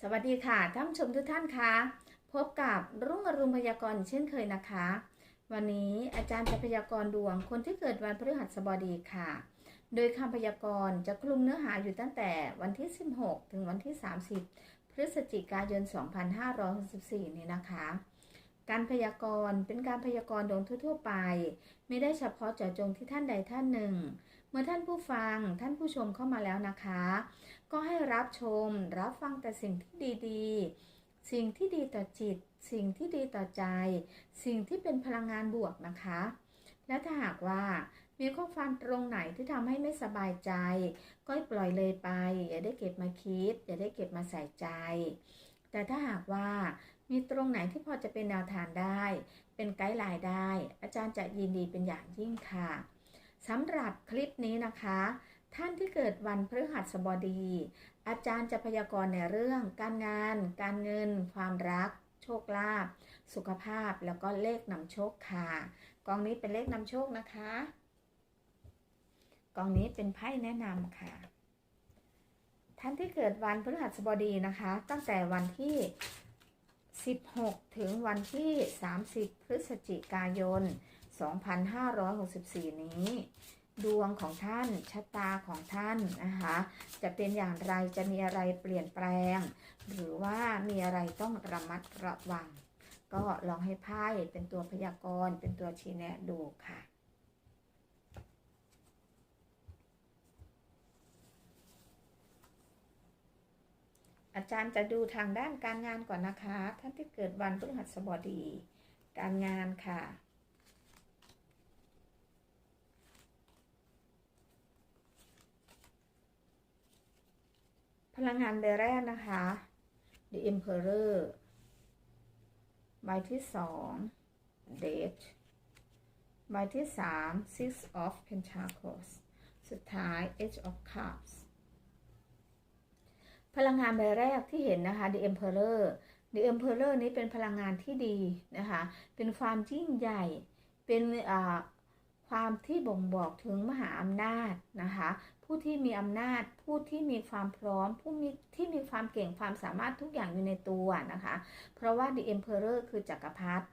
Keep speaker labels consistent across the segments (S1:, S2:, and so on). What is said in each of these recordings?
S1: สวัสดีค่ะท่านผู้ชมทุกท่านคะพบกับรุ่งอรุณพยากรณ์เช่นเคยนะคะ วันนี้อาจารย์จะพยากรณ์ดวงคนที่เกิดวันพฤหัสบดีค่ะ โดยคำพยากรณ์จะคลุมเนื้อหาอยู่ตั้งแต่วันที่ 16 ถึงวันที่ 30 พฤศจิกายน 2564 นี้นะคะ การพยากรณ์เป็นการพยากรณ์ดวงทั่วๆไป ไม่ได้เฉพาะเจาะจงที่ท่านใดท่านหนึ่ง เมื่อท่านผู้ฟังท่านผู้ชมเข้ามาแล้วนะคะ ก็ให้รับชม รับฟังแต่สิ่งที่ดีๆ สิ่งที่ดีต่อจิต สิ่งที่ดีต่อใจ สิ่งที่เป็นพลังงานบวกนะคะ และถ้าหากว่ามีข้อความตรงไหนที่ทำให้ไม่สบายใจ ก็ปล่อยเลยไป อย่าได้เก็บมาคิด อย่าได้เก็บมาใส่ใจ แต่ถ้าหากว่ามีตรงไหนที่พอจะเป็นแนวทางได้ เป็นไกด์ไลน์ได้ อาจารย์จะยินดีเป็นอย่างยิ่งค่ะสำหรับคลิปนี้นะคะ ท่านที่เกิดวันพฤหัสบดี อาจารย์จะพยากรณ์ในเรื่อง การงาน การเงิน ความรัก โชคลาภสุขภาพแล้วก็เลขนำโชคค่ะกองนี้เป็นเลขนำโชคนะคะกองนี้เป็นไพ่แนะนำค่ะ ท่านที่เกิดวันพฤหัสบดีนะคะ ตั้งแต่วันที่ 16 ถึงวันที่ 30 พฤศจิกายน 2564 นี้ ดวงของท่านชะตาของท่านนะคะจะเป็นอย่างไรจะมีอะไรเปลี่ยนแปลง หรือว่ามีอะไรต้องระมัดระวัง ก็ลองให้ไพ่เป็นตัวพยากรณ์เป็นตัวชี้แนะดูค่ะอาจารย์จะดูทางด้านการงานก่อนนะคะ ท่านที่เกิดวันพฤหัสบดี การงานค่ะ ลังงานใบแรกนะคะ The Emperor ใบที่สอง Date ใบที่สาม Six of Pentacles สุดท้าย Edge of Cups พลังงานใบแรกที่เห็นนะคะ The Emperor The Emperor นี้เป็นพลังงานที่ดีนะคะ เป็นความยิ่งใหญ่ เป็นอ่า ความที่บ่งบอกถึงมหาอำนาจนะคะ ผู้ที่มีอำนาจ ผู้ที่มีความพร้อม ผู้มีที่มีความเก่งความสามารถทุกอย่างอยู่ในตัวนะคะ เพราะว่า The Emperor คือจักรพรรดิ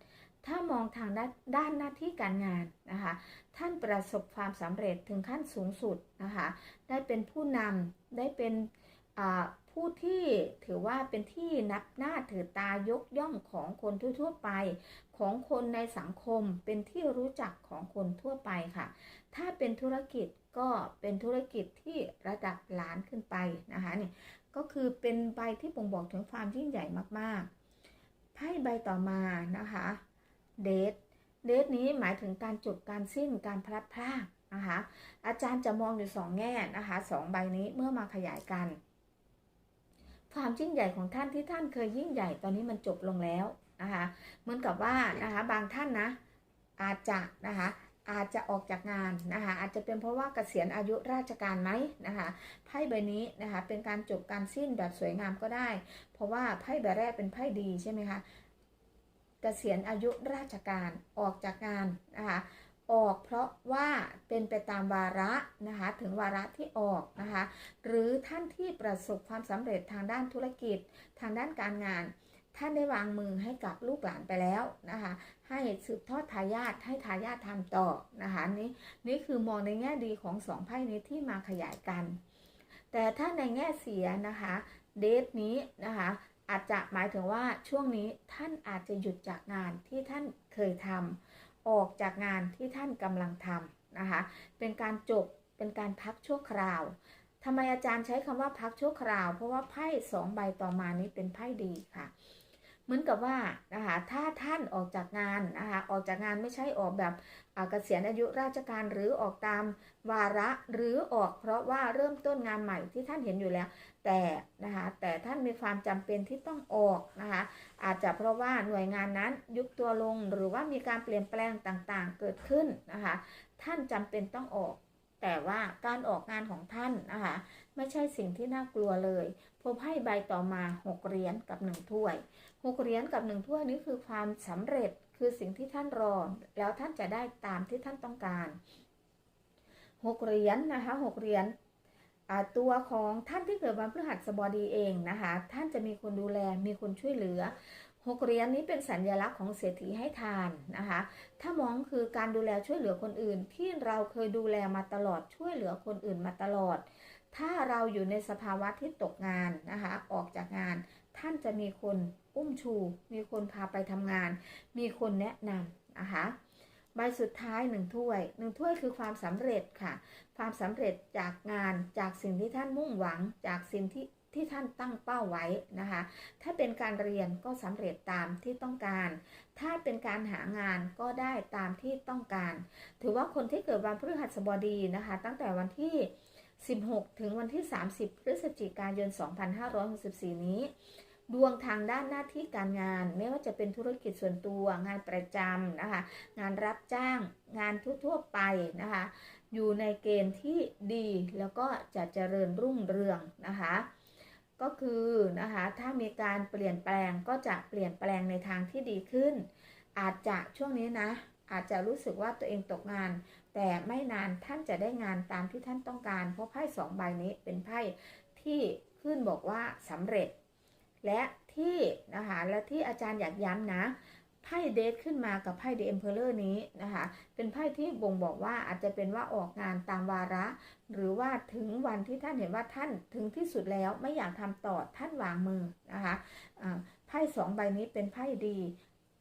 S1: ถ้ามองทางด้านด้านหน้าที่การงานนะคะ ท่านประสบความสำเร็จถึงขั้นสูงสุดนะคะ ได้เป็นผู้นำได้เป็น ผู้ที่ถือว่าเป็นที่นับหน้าถือตายกย่องของคนทั่วๆไป ของคนในสังคมเป็นที่รู้จักของคนทั่วไปค่ะ ถ้าเป็นธุรกิจก็เป็นธุรกิจที่ระดับล้านขึ้นไปนะคะนี่ก็คือเป็นใบที่บ่งบอกถึงความยิ่งใหญ่มากๆไพ่ใบต่อมานะคะเดทเดทนี้หมายถึงการจบการสิ้นการพลัดพรากนะคะอาจารย์จะมองอยู่สองแง่นะคะสองใบนี้เมื่อมาขยายกัน ความยิ่งใหญ่ของท่านที่ท่านเคยยิ่งใหญ่ตอนนี้มันจบลงแล้วนะคะเหมือนกับว่านะคะบางท่านนะอาจจะนะคะอาจจะออกจากงานนะคะอาจจะเป็นเพราะว่าเกษียณอายุราชการไหมนะคะไพ่ใบนี้นะคะเป็นการจบการสิ้นแบบสวยงามก็ได้ เพราะว่าไพ่ใบแรกเป็นไพ่ดีใช่ไหมคะเกษียณอายุราชการออกจากงานนะคะ ออก เพราะว่าเป็นไปตามวาระนะคะถึงวาระที่ออกนะคะหรือท่านที่ประสบความสำเร็จทางด้านธุรกิจ ทางด้านการงาน ท่านได้วางมือให้กับลูกหลานไปแล้วนะคะให้สืบทอดทายาทให้ทายาททำต่อนะคะนี่นี่คือมองในแง่ดีของสองไพ่นี้ที่มาขยายกัน แต่ถ้าในแง่เสียนะคะเดทนี้นะคะอาจจะหมายถึงว่าช่วงนี้ท่านอาจจะหยุดจากงานที่ท่านเคยทำ ออกจากงานที่ท่านกำลังทำนะคะ เป็นการจบ เป็นการพักชั่วคราวทำไมอาจารย์ใช้คำว่าพักชั่วคราว เพราะว่าไพ่สองใบต่อมานี้เป็นไพ่ดีค่ะ มือนกับว่านะคะถ้าท่านออกจากงานนะคะออกจากงานไม่ใช่ออกแบบเกษียณอายุราชการหรือออกตามวาระหรือออกเพราะว่าเริ่มต้นงานใหม่ที่ท่านเห็นอยู่แล้ว แต่นะคะแต่ท่านมีความจำเป็นที่ต้องออกนะคะอาจจะเพราะว่าหน่วยงานนั้นยุบตัวลงหรือว่ามีการเปลี่ยนแปลงต่างๆ เกิดขึ้นนะคะท่านจำเป็นต้องออก แต่ว่าการออกงานของท่านนะคะไม่ใช่สิ่งที่น่ากลัวเลยพบให้ใบต่อมา 6เหรียญกับ 1 ถ้วย 6เหรียญกับ1ถ้วยนี้คือความสำเร็จคือสิ่งที่ท่านรอ แล้วท่านจะได้ตามที่ท่านต้องการหกเหรียญนะคะหกเหรียญตัวของท่านที่เกิดวันพฤหัสบดีเองนะคะ ท่านจะมีคนดูแลมีคนช่วยเหลือหกเหรียญนี้เป็นสัญลักษณ์ของเศรษฐีให้ทานนะคะ ถ้ามองคือการดูแลช่วยเหลือคนอื่น ที่เราเคยดูแลมาตลอดช่วยเหลือคนอื่นมาตลอด ถ้าเราอยู่ในสภาวะที่ตกงานนะคะ ออกจากงาน ท่านจะมีคนอุ้มชู มีคนพาไปทำงาน มีคนแนะนำนะคะใบสุดท้ายหนึ่งถ้วยหนึ่งถ้วยคือความสำเร็จค่ะ ความสำเร็จจากงานจากสิ่งที่ท่านมุ่งหวังจากสิ่งที่ที่ท่านตั้งเป้าไว้นะคะ ถ้าเป็นการเรียนก็สำเร็จตามที่ต้องการ ถ้าเป็นการหางานก็ได้ตามที่ต้องการ ถือว่าคนที่เกิดวันพฤหัสบดีนะคะ ตั้งแต่วันที่ 16 ถึงวันที่ 30 พฤศจิกายน 2564 นี้ ดวงทางด้านหน้าที่การงาน ไม่ว่าจะเป็นธุรกิจส่วนตัว งานประจำนะคะ งานรับจ้าง งานทั่วๆไปนะคะ อยู่ในเกณฑ์ที่ดีแล้วก็จะเจริญรุ่งเรืองนะคะ ก็คือนะคะถ้ามีการเปลี่ยนแปลงก็จะเปลี่ยนแปลงในทางที่ดีขึ้น อาจจะช่วงนี้นะอาจจะรู้สึกว่าตัวเองตกงาน แต่ไม่นานท่านจะได้งานตามที่ท่านต้องการ เพราะไพ่สองใบนี้เป็นไพ่ที่ขึ้นบอกว่าสำเร็จ และที่นะคะและที่อาจารย์อยากย้ำนะไพ่เดทขึ้นมากับไพ่เดอเอ็มเพลเลอร์นี้นะคะเป็นไพ่ที่บ่งบอกว่าอาจจะเป็นว่าออกงานตามวาระ หรือว่าถึงวันที่ท่านเห็นว่าท่านถึงที่สุดแล้วไม่อยากทำต่อท่านวางมือนะคะไพ่สองใบนี้เป็นไพ่ดี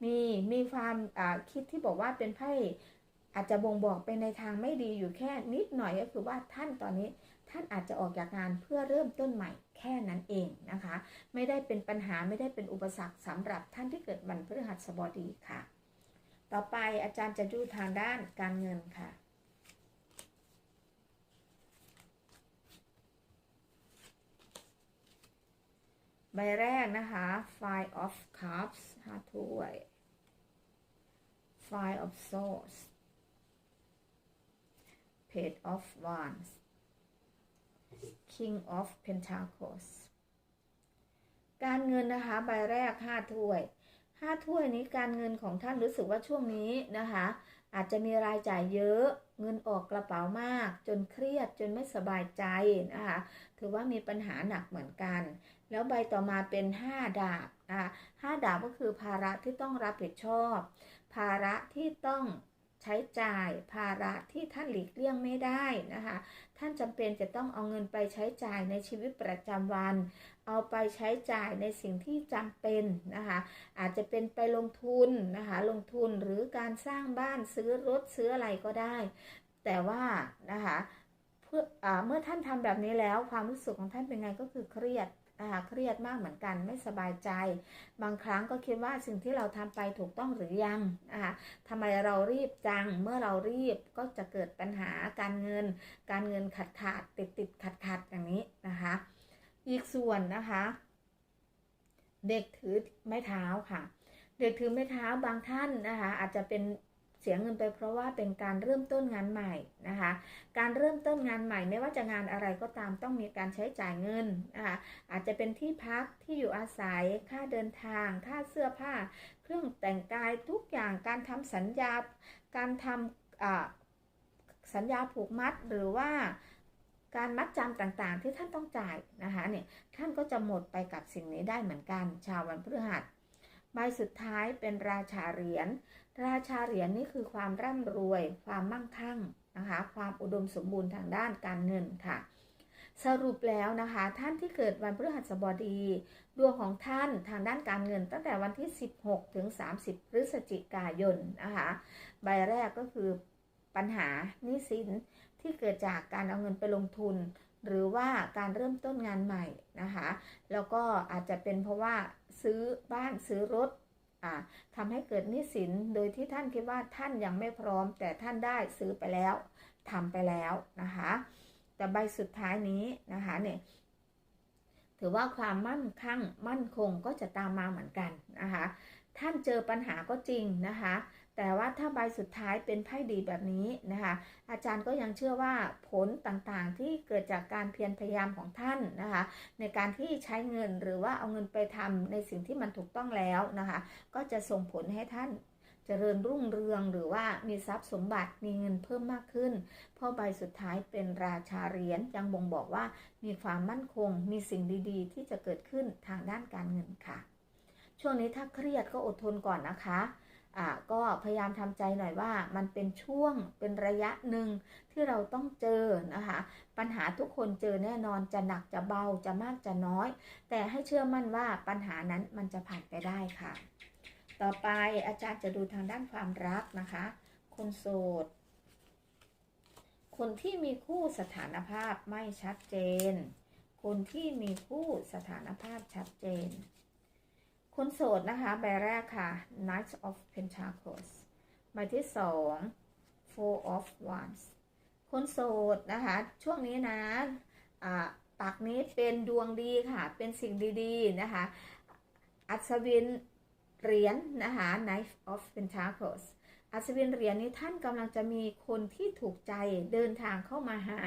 S1: มีมีความคิดที่บอกว่าเป็นไพ่ อาจจะบ่งบอกไปในทางไม่ดีอยู่แค่นิดหน่อยก็คือว่าท่านตอนนี้ท่านอาจจะออกจากงานเพื่อเริ่มต้นใหม่แค่นั้นเองนะคะ ไม่ได้เป็นปัญหาไม่ได้เป็นอุปสรรคสำหรับท่านที่เกิดวันพฤหัสบดีค่ะ ต่อไปอาจารย์จะดูทางด้านการเงินค่ะ ใบแรกนะคะ Five of Cups ห้าถ้วย Five of Swords Page of Wands King of Pentacles การเงินนะคะใบแรกห้าถ้วยห้าถ้วยนี้การเงินของท่านรู้สึกว่าช่วงนี้นะคะ อาจจะมีรายจ่ายเยอะ เงินออกกระเป๋ามาก จนเครียดจนไม่สบายใจนะคะถือว่ามีปัญหาหนักเหมือนกัน แล้วใบต่อมาเป็น 5 ดาบนะห้าดาบก็คือภาระที่ต้องรับผิดชอบ ภาระที่ต้อง ใช้จ่ายภาระที่ท่านหลีกเลี่ยงไม่ได้นะคะ ท่านจำเป็นจะต้องเอาเงินไปใช้จ่ายในชีวิตประจำวัน เอาไปใช้จ่ายในสิ่งที่จำเป็นนะคะ อาจจะเป็นไปลงทุนนะคะ ลงทุนหรือการสร้างบ้านซื้อรถซื้ออะไรก็ได้ แต่ว่านะคะเพื่ออเมื่อท่านทำแบบนี้แล้วความรู้สึกของท่านเป็นไงก็คือเครียด นะคะเครียดมากเหมือนกันไม่สบายใจ บางครั้งก็คิดว่าสิ่งที่เราทำไปถูกต้องหรือยังนะคะทำไมเรารีบจังเมื่อเรารีบก็จะเกิดปัญหาการเงิน การเงินขาดขาดติดติดขัดขัดอย่างนี้นะคะ อีกส่วนนะคะ เด็กถือไม้เท้าค่ะ เด็กถือไม้เท้าบางท่านนะคะอาจจะเป็น เสียเงินไปเพราะว่าเป็นการเริ่มต้นงานใหม่นะคะ การเริ่มต้นงานใหม่ไม่ว่าจะงานอะไรก็ตามต้องมีการใช้จ่ายเงินนะคะอาจจะเป็นที่พักที่อยู่อาศัยค่าเดินทาง ค่าเสื้อผ้า เครื่องแต่งกายทุกอย่างการทำสัญญา การทำสัญญาผูกมัดหรือว่าการมัดจำต่างๆ ที่ท่านต้องจ่ายนะคะเนี่ยท่านก็จะหมดไปกับสิ่งนี้ได้เหมือนกัน ชาววันพฤหัสใบสุดท้ายเป็นราชาเหรียญ ราชาเหรียญนี่คือความร่ำรวย ความมั่งคั่งนะคะ ความอุดมสมบูรณ์ทางด้านการเงินค่ะ สรุปแล้วนะคะ ท่านที่เกิดวันพฤหัสบดี ดวงของท่านทางด้านการเงิน ตั้งแต่วันที่ 16 ถึง 30 พฤศจิกายนนะคะ ใบแรกก็คือปัญหานิสินที่เกิดจากการเอาเงินไปลงทุน หรือว่าการเริ่มต้นงานใหม่นะคะ แล้วก็อาจจะเป็นเพราะว่าซื้อบ้านซื้อรถ ทำทำให้เกิดนิสินโดยที่ท่านคิดว่าท่านยังไม่พร้อม แต่ท่านได้ซื้อไปแล้วทำไปแล้วนะคะ แต่ใบสุดท้ายนี้นะคะเนี่ยถือว่าความมั่นคั่งมั่นคงก็จะตามมาเหมือนกันนะคะ ท่านเจอปัญหาก็จริงนะคะ แต่ว่าถ้าใบสุดท้ายเป็นไพ่ดีแบบนี้นะคะ อาจารย์ก็ยังเชื่อว่าผลต่างๆที่เกิดจากการเพียรพยายามของท่านนะคะ ในการที่ใช้เงินหรือว่าเอาเงินไปทำในสิ่งที่มันถูกต้องแล้วนะคะ ก็จะส่งผลให้ท่านเจริญรุ่งเรืองหรือว่ามีทรัพย์สมบัติมีเงินเพิ่มมากขึ้น เพราะใบสุดท้ายเป็นราชาเหรียญยังบ่งบอกว่ามีความมั่นคง มีสิ่งดีๆ ที่จะเกิดขึ้นทางด้านการเงินค่ะ ช่วงนี้ถ้าเครียดก็อดทนก่อนนะคะ อ่าก็พยายามทำใจหน่อยว่ามันเป็นช่วงเป็นระยะหนึ่งที่เราต้องเจอนะคะ ปัญหาทุกคนเจอแน่นอนจะหนักจะเบาจะมากจะน้อย แต่ให้เชื่อมั่นว่าปัญหานั้นมันจะผ่านไปได้ค่ะ ต่อไปอาจารย์จะดูทางด้านความรักนะคะ คนโสด คนที่มีคู่สถานภาพไม่ชัดเจน คนที่มีคู่สถานภาพชัดเจน คนโสดนะคะ ใบแรกค่ะ Knight of Pentacles ใบที่สอง Four of Wands คนโสดนะคะ ช่วงนี้นะอ่าปักนี้เป็นดวงดีค่ะ เป็นสิ่งดีๆนะคะ อัศวินเหรียญนะคะ Knight of Pentacles อัศวินเหรียญนี้ท่านกำลังจะมีคนที่ถูกใจเดินทางเข้ามาหา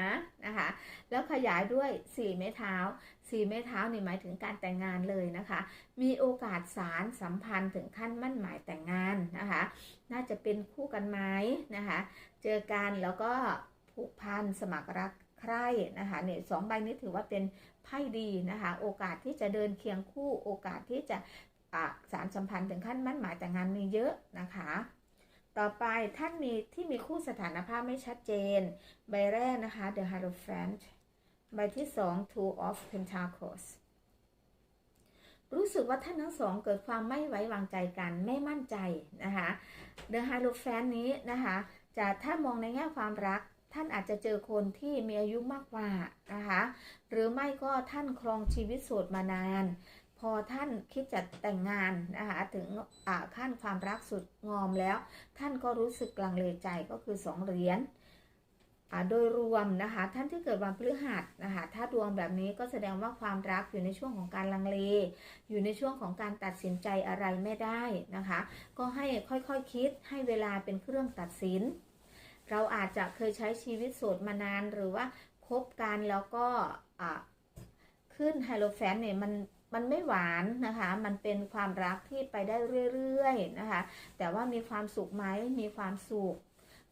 S1: นะคะ แล้วขยายด้วย4ไม้เท้า4ไม้เท้านี่หมายถึงการแต่งงานเลยนะคะ มีโอกาสสารสัมพันธ์ถึงขั้นมั่นหมายแต่งงานนะคะ น่าจะเป็นคู่กันไหมนะคะ เจอกันแล้วก็ผูกพันสมัครรักใคร่นะคะเนี่ยสองใบนี้ถือว่าเป็นไพ่ดีนะคะ โอกาสที่จะเดินเคียงคู่ โอกาสที่จะะสารสัมพันธ์ถึงขั้นมั่นหมายแต่งงานมีเยอะนะคะ ต่อไปท่านมีที่มีคู่สถานภาพไม่ชัดเจน ใบแรกนะคะ The Hierophant ใบที่สอง Two of Pentacles รู้สึกว่าท่านทั้งสองเกิดความไม่ไว้วางใจกันไม่มั่นใจนะคะ The Hierophant นี้นะคะจะถ้ามองในแง่ความรัก ท่านอาจจะเจอคนที่มีอายุมากกว่านะคะ หรือไม่ก็ท่านครองชีวิตโสดมานาน อท่านคิดจะแต่งงานนะคะถึงอ่าขั้นความรักสุดงอมแล้ว ท่านก็รู้สึกลังเลใจก็คือสองเหรียญโดยรวมนะคะ ท่านที่เกิดวันพฤหัสนะคะถ้าดวงแบบนี้ก็แสดงว่าความรักอยู่ในช่วงของการลังเล อยู่ในช่วงของการตัดสินใจอะไรไม่ได้นะคะ ก็ให้ค่อยๆคคิดให้เวลาเป็นเครื่องตัดสิน เราอาจจะเคยใช้ชีวิตโสดมานานหรือว่าคบกันแล้วก็ขึ้นไฮโลแฟนเนี่ยมัน มันไม่หวานนะคะ มันเป็นความรักที่ไปได้เรื่อยๆนะคะ แต่ว่ามีความสุขไหมมีความสุข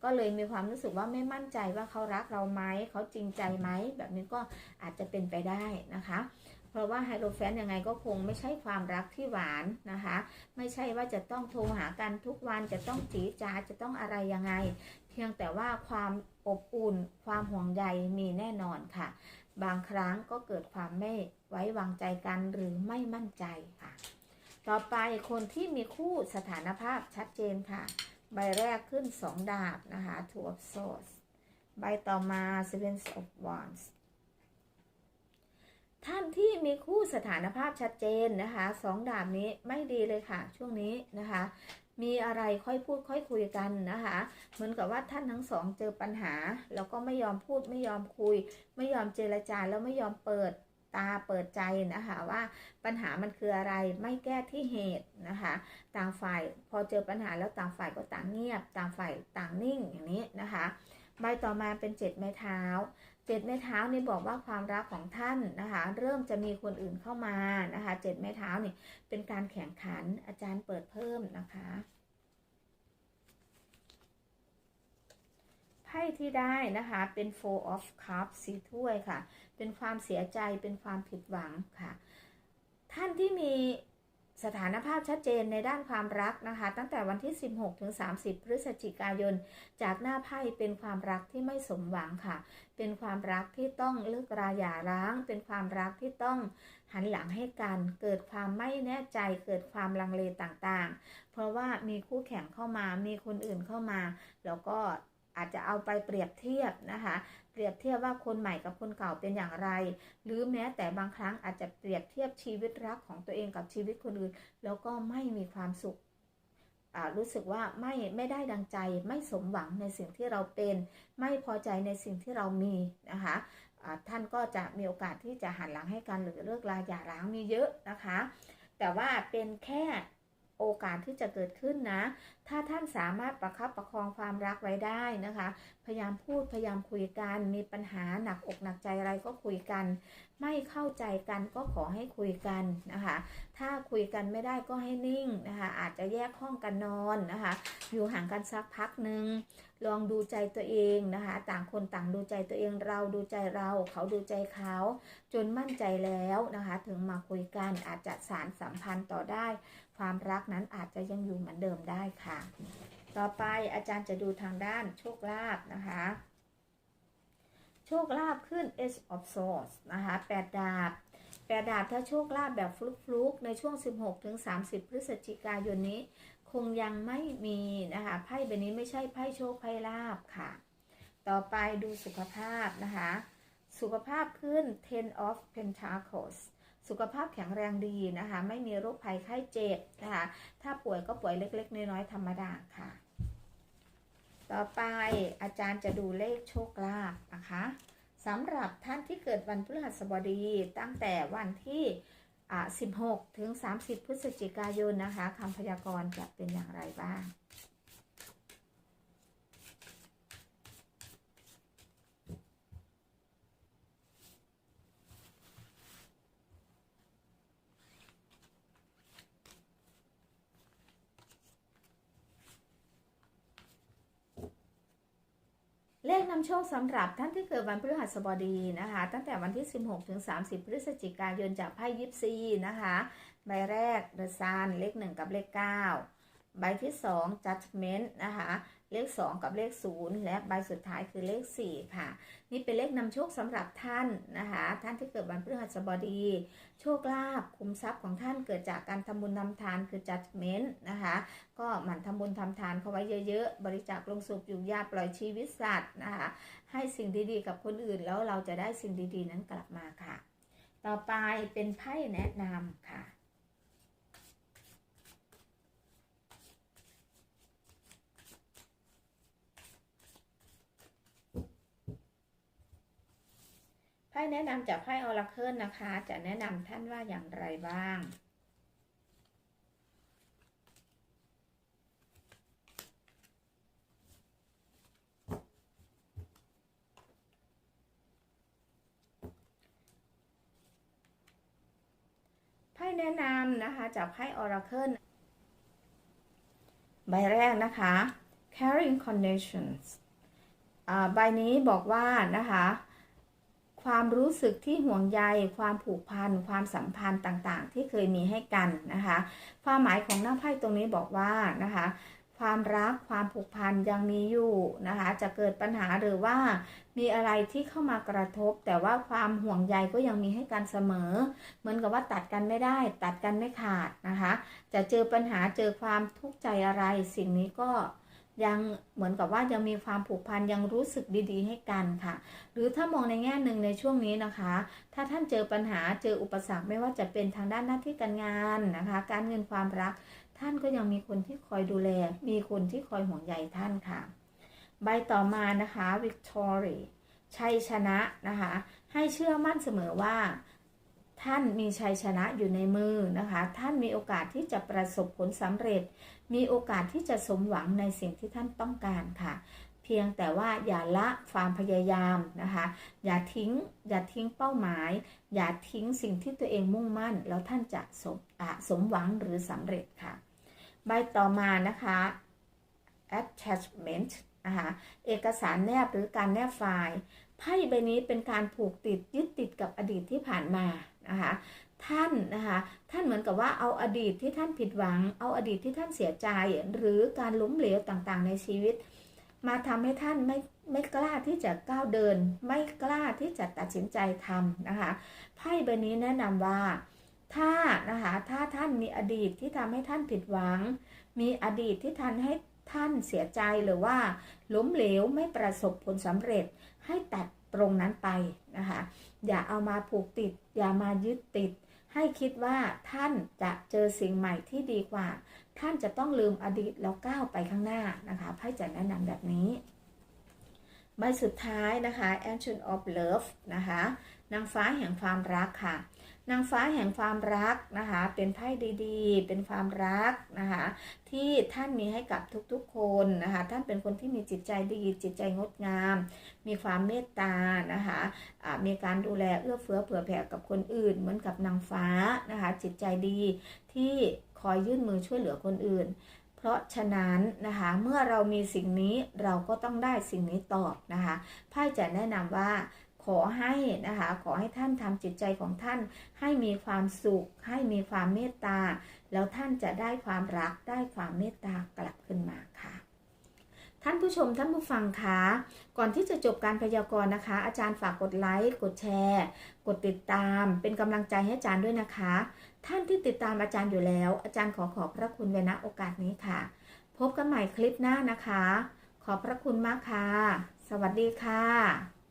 S1: ก็เลยมีความรู้สึกว่าไม่มั่นใจว่าเขารักเราไหมเขาจริงใจไหมแบบนี้ก็อาจจะเป็นไปได้นะคะ เพราะว่าไฮโลแฟนยังไงก็คงไม่ใช่ความรักที่หวานนะคะ ไม่ใช่ว่าจะต้องโทรหากันทุกวันจะต้องจีจาจะต้องอะไรยังไง เพียงแต่ว่าความอบอุ่น ความห่วงใยมีแน่นอนค่ะ บางครั้งก็เกิดความไม่ไว้วางใจกันหรือไม่มั่นใจค่ะ ต่อไปคนที่มีคู่สถานภาพชัดเจนค่ะ ใบแรกขึ้น 2 ดาบนะคะ Two of Swords ใบต่อมา Seven of Wands ท่านที่มีคู่สถานภาพชัดเจนนะคะสองดาบนี้ไม่ดีเลยค่ะ ช่วงนี้นะคะ มีอะไรค่อยพูดค่อยคุยกันนะคะ เหมือนกับว่าท่านทั้งสองเจอปัญหา แล้วก็ไม่ยอมพูดไม่ยอมคุย ไม่ยอมเจรจาแล้วไม่ยอมเปิดตาเปิดใจนะคะว่าปัญหามันคืออะไรไม่แก้ที่เหตุนะคะ ต่างฝ่ายพอเจอปัญหาแล้วต่างฝ่ายก็ต่างเงียบ ต่างฝ่ายต่างนิ่งอย่างนี้นะคะใบต่อมาเป็นเจ็ดไม้เท้าเจ็ดไม้เท้านี่บอกว่าความรักของท่านนะคะ เริ่มจะมีคนอื่นเข้ามานะคะเจ็ดไม้เท้านี่เป็นการแข่งขันอาจารย์เปิดเพิ่มนะคะ ไพ่ที่ได้นะคะ เป็น four of cups สีถ้วยค่ะ เป็นความเสียใจ เป็นความผิดหวังค่ะ ท่านที่มีสถานภาพชัดเจนในด้านความรักนะคะ ตั้งแต่วันที่ 16 ถึง 30 พฤศจิกายน จากหน้าไพ่เป็นความรักที่ไม่สมหวังค่ะ เป็นความรักที่ต้องเลิกราหย่าร้าง เป็นความรักที่ต้องหันหลังให้กัน เกิดความไม่แน่ใจ เกิดความลังเลต่างๆ เพราะว่ามีคู่แข่งเข้ามา มีคนอื่นเข้ามา แล้วก็ อาจจะเอาไปเปรียบเทียบนะคะ เปรียบเทียบว่าคนใหม่กับคนเก่าเป็นอย่างไร หรือแม้แต่บางครั้งอาจจะเปรียบเทียบชีวิตรักของตัวเองกับชีวิตคนอื่น แล้วก็ไม่มีความสุขรู้สึกว่าไม่ไม่ได้ดังใจ ไม่สมหวังในสิ่งที่เราเป็น ไม่พอใจในสิ่งที่เรามีนะคะท่านก็จะมีโอกาสที่จะหันหลังให้กันหรือเลิกลาอย่าร้างมีเยอะนะคะ แต่ว่าเป็นแค่ โอกาสที่จะเกิดขึ้นนะ ถ้าท่านสามารถประคับประคองความรักไว้ได้นะคะ พยายามพูดพยายามคุยกัน มีปัญหาหนักอกหนักใจอะไรก็คุยกัน ไม่เข้าใจกันก็ขอให้คุยกันนะคะ ถ้าคุยกันไม่ได้ก็ให้นิ่งนะคะ อาจจะแยกห้องกันนอนนะคะ อยู่ห่างกันสักพักหนึ่งลองดูใจตัวเองนะคะ ต่างคนต่างดูใจตัวเองเราดูใจเรา เขาดูใจเขา จนมั่นใจแล้วนะคะ ถึงมาคุยกันอาจจะสารสัมพันธ์ต่อได้ ความรักนั้นอาจจะยังอยู่เหมือนเดิมได้ค่ะ ต่อไปอาจารย์จะดูทางด้านโชคลาภนะคะ โชคลาภขึ้น H of Swords นะคะแปดดาบแปดดาบถ้าโชคลาภแบบฟลุกๆในช่วง 16ถึง30 พฤศจิกายนนี้ คงยังไม่มีนะคะไพ่ใบนี้ไม่ใช่ไพ่โชคไพ่ลาภค่ะ ต่อไปดูสุขภาพนะคะ สุขภาพขึ้น Ten of Pentacles สุขภาพแข็งแรงดีนะคะ ไม่มีโรคภัยไข้เจ็บนะคะ ถ้าป่วยก็ป่วยเล็ก ๆ น้อยๆธรรมดาค่ะ ต่อไปอาจารย์จะดูเลขโชคลาภนะคะสำหรับท่านที่เกิดวันพฤหัสบดีตั้งแต่วันที่16 ถึง 30 พฤศจิกายนนะคะคำพยากรณ์จะเป็นอย่างไรบ้าง ขนำโชคสำหรับท่านที่เกิดวันพฤหัสบดีนะคะ ตั้งแต่วันที่ 16 ถึง 30 พฤศจิกายนจากไพ่ยิปซีนะคะใบแรก The Sun เลข 1 กับเลข 9 ใบที่ 2 Judgment นะคะ เลข 2 กับเลข 0 และใบสุดท้ายคือเลข 4 ค่ะ นี่เป็นเลขนำโชคสำหรับท่านนะคะ ท่านที่เกิดวันพฤหัสบดี โชคลาภคุ้มทรัพย์ของท่านเกิดจากการทำบุญทำทานคือ Judgment นะคะ ก็หมั่นทำบุญทำทานเข้าไว้เยอะๆ บริจาคลงศพอยู่ยาปล่อยชีวิตสัตว์นะคะ ให้สิ่งดีๆกับคนอื่นแล้วเราจะได้สิ่งดีๆนั้นกลับมาค่ะ ต่อไปเป็นไพ่แนะนำค่ะ ไพ่แนะนำจากไพ่ออราเคิลนะคะ จะแนะนำท่านว่าอย่างไรบ้างไพ่แนะนำนะคะจากไพ่ออราเคิลใบแรกนะคะ carrying connections ใบนี้บอกว่านะคะ ความรู้สึกที่ห่วงใย ความผูกพัน ความสัมพันธ์ต่างๆ ที่เคยมีให้กันนะคะ ความหมายของหน้าไพ่ตรงนี้บอกว่านะคะ ความรักความผูกพันยังมีอยู่นะคะ จะเกิดปัญหาหรือว่ามีอะไรที่เข้ามากระทบ แต่ว่าความห่วงใยก็ยังมีให้กันเสมอ เหมือนกับว่าตัดกันไม่ได้ ตัดกันไม่ขาดนะคะ จะเจอปัญหาเจอความทุกข์ใจอะไร สิ่งนี้ก็ ยังเหมือนกับว่ายังมีความผูกพันยังรู้สึกดีๆ ให้กันค่ะ หรือถ้ามองในแง่หนึ่งในช่วงนี้นะคะ ถ้าท่านเจอปัญหาเจออุปสรรคไม่ว่าจะเป็นทางด้านหน้าที่การงานนะคะ การเงินความรัก ท่านก็ยังมีคนที่คอยดูแล มีคนที่คอยห่วงใยท่านค่ะ ใบต่อมานะคะ Victory ชัยชนะนะคะ ให้เชื่อมั่นเสมอว่าท่านมีชัยชนะอยู่ในมือนะคะ ท่านมีโอกาสที่จะประสบผลสำเร็จ มีโอกาสที่จะสมหวังในสิ่งที่ท่านต้องการค่ะ เพียงแต่ว่าอย่าละความพยายามนะคะ อย่าทิ้ง อย่าทิ้งเป้าหมาย อย่าทิ้งสิ่งที่ตัวเองมุ่งมั่น แล้วท่านจะสมะสมหวังหรือสำเร็จค่ะ ใบต่อมานะคะ attachment นะคะเอกสารแนบหรือการแนบไฟล์ไพ่ใบนี้เป็นการผูกติดยึดติดกับอดีตที่ผ่านมานะคะ ท่านนะคะท่านเหมือนกับว่าเอาอดีตที่ท่านผิดหวัง เอาอดีตที่ท่านเสียใจหรือการล้มเหลวต่างๆ ในชีวิต มาทำให้ท่านไม่ไม่กล้าที่จะก้าวเดิน ไม่กล้าที่จะตัดสินใจทำนะคะไพ่ใบนี้แนะนำว่าถ้านะคะถ้าท่านมีอดีตที่ทำให้ท่านผิดหวัง มีอดีตที่ท่านให้ท่านเสียใจหรือว่าล้มเหลวไม่ประสบผลสำเร็จให้ตัดตรงนั้นไปนะคะอย่าเอามาผูกติด อย่ามายึดติด ให้คิดว่าท่านจะเจอสิ่งใหม่ที่ดีกว่า ท่านจะต้องลืมอดีตแล้วก้าวไปข้างหน้านะคะไพ่จะแนะนำแบบนี้ใบสุดท้ายนะคะ Ancient of Love นะคะ นางฟ้าแห่งความรักค่ะ นางฟ้าแห่งความรักนะคะ เป็นไพ่ดีๆ เป็นความรักนะคะ ที่ท่านมีให้กับทุกๆคนนะคะ ท่านเป็นคนที่มีจิตใจดีจิตใจงดงาม มีความเมตตานะคะอ่ามีการดูแลเอื้อเฟื้อเผื่อแผ่กับคนอื่น เหมือนกับนางฟ้านะคะ จิตใจดีที่คอยยื่นมือช่วยเหลือคนอื่น เพราะฉะนั้นนะคะเมื่อเรามีสิ่งนี้เราก็ต้องได้สิ่งนี้ตอบนะคะไพ่จะแนะนำว่าขอให้นะคะขอให้ท่านทำจิตใจของท่านให้มีความสุข ให้มีความเมตตา แล้วท่านจะได้ความรักได้ความเมตตากลับขึ้นมาค่ะ ท่านผู้ชมท่านผู้ฟังคะก่อนที่จะจบการพยากรณ์นะคะ อาจารย์ฝากกดไลค์กดแชร์ กดติดตาม เป็นกำลังใจให้อาจารย์ด้วยนะคะ ท่านที่ติดตามอาจารย์อยู่แล้ว อาจารย์ขอขอบพระคุณไว้ณโอกาสนี้ค่ะ พบกันใหม่คลิปหน้านะคะ ขอบพระคุณมากค่ะ สวัสดีค่ะ